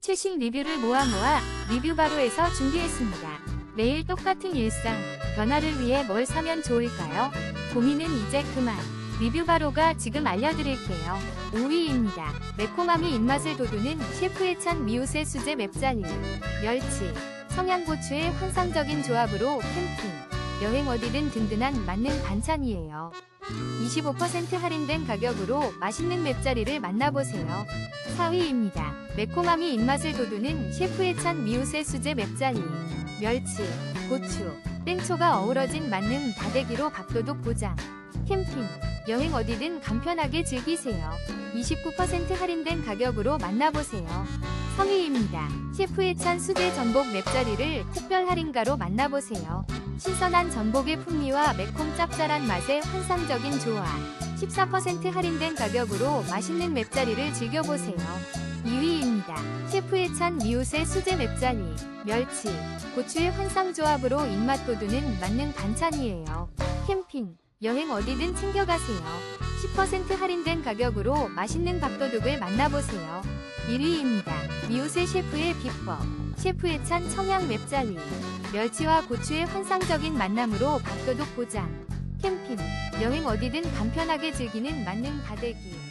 최신 리뷰를 모아 모아 리뷰 바로에서 준비했습니다. 매일 똑같은 일상, 변화를 위해 뭘 사면 좋을까요? 고민은 이제 그만. 리뷰 바로가 지금 알려드릴게요. 5위입니다. 매콤함이 입맛을 돋우는 셰프의 찬 미우새 수제 맵자리. 멸치, 청양고추의 환상적인 조합으로 캠핑, 여행 어디든 든든한 맞는 반찬이에요. 25% 할인된 가격으로 맛있는 맵자리를 만나보세요. 4위입니다. 매콤함이 입맛을 돋우는 셰프의 찬 미우새 수제 맵자리. 멸치, 고추, 땡초가 어우러진 만능 다대기로 밥도둑 보장. 캠핑, 여행 어디든 간편하게 즐기세요. 29% 할인된 가격으로 만나보세요. 3위입니다. 셰프의 찬 수제 전복 맵자리를 특별 할인가로 만나보세요. 신선한 전복의 풍미와 매콤 짭짤한 맛의 환상적인 조화. 14% 할인된 가격으로 맛있는 맵자리를 즐겨보세요. 2위입니다. 셰프의 찬 미우새 수제 맵자리. 멸치, 고추의 환상 조합으로 입맛 돋우는 만능 반찬이에요. 캠핑, 여행 어디든 챙겨가세요. 10% 할인된 가격으로 맛있는 밥도둑을 만나보세요. 1위입니다. 미우새 셰프의 비법. 셰프의 찬 청양 맵자리. 멸치와 고추의 환상적인 만남으로 밥도둑 보장. 캠핑, 여행 어디든 간편하게 즐기는 만능 다대기.